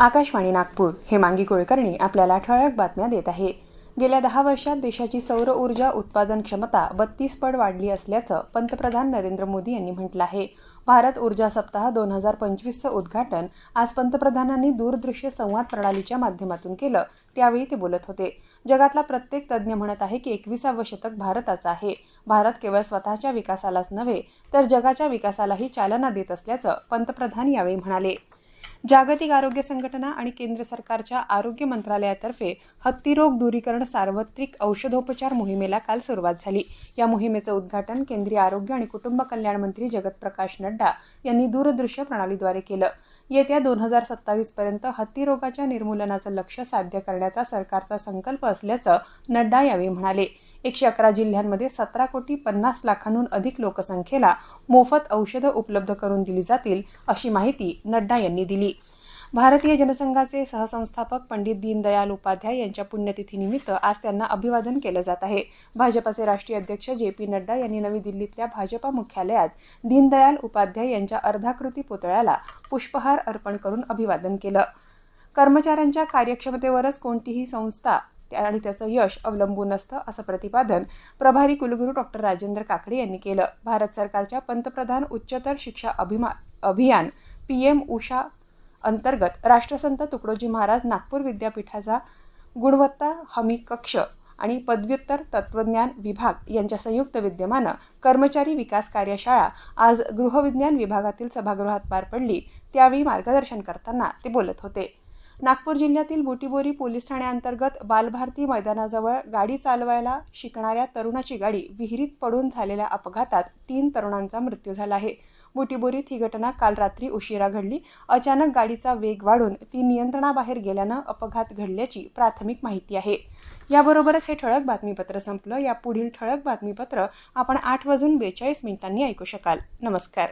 आकाशवाणी नागपूर हेमांगी कुळकर्णी आपल्याला ठळक बातम्या देत आहे. गेल्या दहा वर्षात देशाची सौर ऊर्जा उत्पादन क्षमता बत्तीस पट वाढली असल्याचं पंतप्रधान नरेंद्र मोदी यांनी म्हटलं आहे. भारत ऊर्जा सप्ताह दोन हजार पंचवीसचं उद्घाटन आज पंतप्रधानांनी दूरदृश्य संवाद प्रणालीच्या माध्यमातून केलं त्यावेळी ते बोलत होते. जगातला प्रत्येक तज्ज्ञ म्हणत आहे की एकविसावं शतक भारताचं आहे. भारत केवळ स्वतःच्या विकासालाच नव्हे तर जगाच्या विकासालाही चालना देत असल्याचं पंतप्रधान यावेळी म्हणाले. जागतिक आरोग्य संघटना आणि केंद्र सरकारच्या आरोग्य मंत्रालयातर्फे हत्तीरोग दूरीकरण सार्वत्रिक औषधोपचार मोहिमेला काल सुरुवात झाली. या मोहिमेचं उद्घाटन केंद्रीय आरोग्य आणि कुटुंब कल्याण मंत्री जगत प्रकाश नड्डा यांनी दूरदृश्य प्रणालीद्वारे केलं. येत्या दोन हजार सत्तावीस पर्यंत हत्तीरोगाच्या निर्मूलनाचं लक्ष साध्य करण्याचा सरकारचा संकल्प असल्याचं नड्डा यावेळी म्हणाले. एकशे अकरा जिल्ह्यांमध्ये सतरा कोटी पन्नास लाखांहून अधिक लोकसंख्येला मोफत औषधं उपलब्ध करून दिली जातील अशी माहिती नड्डा यांनी दिली. भारतीय जनसंघाचे सहसंस्थापक पंडित दीनदयाल उपाध्याय यांच्या पुण्यतिथीनिमित्त आज त्यांना अभिवादन केलं जात आहे. भाजपाचे राष्ट्रीय अध्यक्ष जे पी नड्डा यांनी नवी दिल्लीतल्या भाजपा मुख्यालयात दीनदयाल उपाध्याय यांच्या अर्धाकृती पुतळ्याला पुष्पहार अर्पण करून अभिवादन केलं. कर्मचाऱ्यांच्या कार्यक्षमतेवरच कोणतीही संस्था आणि त्याचं यश अवलंबून असतं असं प्रतिपादन प्रभारी कुलगुरू डॉक्टर राजेंद्र काकडे यांनी केलं. भारत सरकारच्या पंतप्रधान उच्चतर शिक्षा अभिमा अभियान पी एम उषा अंतर्गत राष्ट्रसंत तुकडोजी महाराज नागपूर विद्यापीठाचा गुणवत्ता हमी कक्ष आणि पदव्युत्तर तत्वज्ञान विभाग यांच्या संयुक्त विद्यमानं कर्मचारी विकास कार्यशाळा आज गृहविज्ञान विभागातील सभागृहात पार पडली. त्यावेळी मार्गदर्शन करताना ते बोलत होते. नागपूर जिल्ह्यातील बुटीबोरी पोलीस ठाण्याअंतर्गत बालभारती मैदानाजवळ गाडी चालवायला शिकणाऱ्या तरुणाची गाडी विहिरीत पडून झालेल्या अपघातात तीन तरुणांचा मृत्यू झाला आहे. बुटीबोरीत ही घटना काल रात्री उशिरा घडली. अचानक गाडीचा वेग वाढून ती नियंत्रणाबाहेर गेल्यानं अपघात घडल्याची प्राथमिक माहिती आहे. याबरोबरच हे ठळक बातमीपत्र संपलं. या पुढील ठळक बातमीपत्र आपण आठ वाजून बेचाळीस मिनिटांनी ऐकू शकाल. नमस्कार.